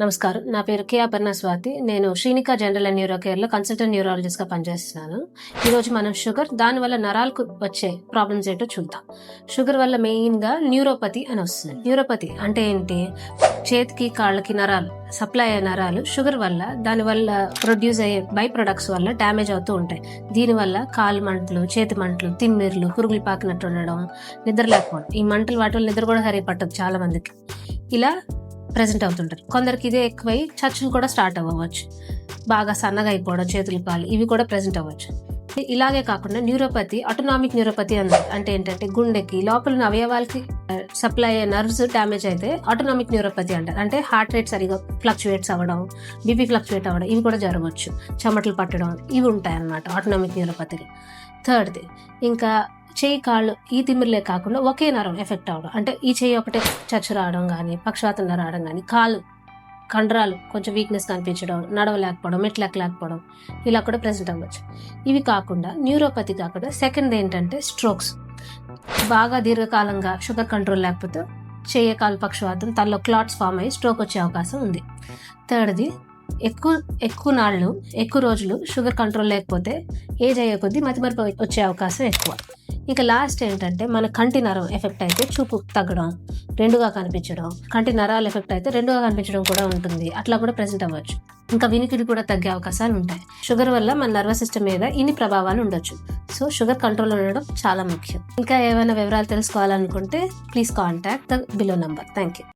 నమస్కారం. నా పేరు కే అపర్ణ స్వాతి నేను శ్రీనిక జనరల్ అండ్ న్యూరో కేర్లో కన్సల్టెంట్ న్యూరాలజిస్ట్గా పనిచేస్తున్నాను. ఈరోజు మనం షుగర్ దానివల్ల నరాలకు వచ్చే ప్రాబ్లమ్స్ ఏంటో చూద్దాం. షుగర్ వల్ల మెయిన్గా న్యూరోపతి అని వస్తుంది. న్యూరోపతి అంటే ఏంటి? చేతికి కాళ్ళకి నరాలు సప్లై అయ్యే నరాలు షుగర్ వల్ల దాని వల్ల ప్రొడ్యూస్ అయ్యే బై ప్రొడక్ట్స్ వల్ల డ్యామేజ్ అవుతూ ఉంటాయి. దీనివల్ల కాలు మంటలు చేతి మంటలు తిమ్మిర్లు పురుగులు పాకినట్టు ఉండడం నిద్ర లేకపోవడం. ఈ మంటలు వాటి వల్ల నిద్ర కూడా సరిపట్టదు చాలా మందికి ఇలా ప్రజెంట్ అవుతుంటారు. కొందరికి ఇదే ఎక్కువై చర్చలు కూడా స్టార్ట్ అవ్వచ్చు బాగా సన్నగా అయిపోవడం చేతులు కాలు ఇవి కూడా ప్రజెంట్ అవ్వచ్చు. ఇలాగే కాకుండా న్యూరోపతి అటోనామిక్ న్యూరోపతి అన్నది. అంటే ఏంటంటే గుండెకి లోపల అవయవాలకి సప్లై అయ్యే నర్వ్స్ డ్యామేజ్ అయితే ఆటోనామిక్ న్యూరోపతి అంటారు. అంటే హార్ట్ రేట్ సరిగా ఫ్లక్చువేట్స్ అవ్వడం బీపీ ఫ్లక్చువేట్ అవ్వడం ఇవి కూడా జరగవచ్చు. చెమటలు పట్టడం ఇవి ఉంటాయి అన్నమాట ఆటోనామిక్ న్యూరోపతికి థర్డ్ది ఇంకా చేయి కాళ్ళు ఈ తిమ్మిరిలే కాకుండా ఒకే నరం ఎఫెక్ట్ అవ్వడం అంటే ఈ చేయి ఒకటే చచ్చు రావడం కానీ పక్షవాతంలో రావడం కానీ కాళ్ళు కండరాలు కొంచెం వీక్నెస్ కనిపించడం నడవలేకపోవడం మెట్లెక్కలేకపోవడం ఇలా కూడా ప్రెసెంట్ అవ్వచ్చు. ఇవి కాకుండా న్యూరోపతి కాకుండా సెకండ్ ఏంటంటే స్ట్రోక్స్ బాగా దీర్ఘకాలంగా షుగర్ కంట్రోల్ లేకపోతే చేయ కాలు పక్షవాతం తలలో క్లాట్స్ ఫామ్ అయ్యి స్ట్రోక్ వచ్చే అవకాశం ఉంది. థర్డ్ది ఎక్కువ ఎక్కువ నాళ్ళు ఎక్కువ రోజులు షుగర్ కంట్రోల్ లేకపోతే ఏజ్ అయ్యే కొద్దీ మతిమరుపు వచ్చే అవకాశం ఎక్కువ. ఇంకా లాస్ట్ ఏంటంటే మన కంటి నరం ఎఫెక్ట్ అయితే చూపు తగ్గడం రెండుగా కనిపించడం. కంటి నరాలు ఎఫెక్ట్ అయితే రెండుగా కనిపించడం కూడా ఉంటుంది. అట్లా కూడా ప్రెసెంట్ అవ్వచ్చు. ఇంకా వినికిడి కూడా తగ్గే అవకాశాలు ఉంటాయి. షుగర్ వల్ల మన నర్వస్ సిస్టమ్ మీద ఇన్ని ప్రభావాలు ఉండొచ్చు. సో షుగర్ కంట్రోల్ ఉండడం చాలా ముఖ్యం. ఇంకా ఏమైనా వివరాలు తెలుసుకోవాలనుకుంటే please contact the below number thank you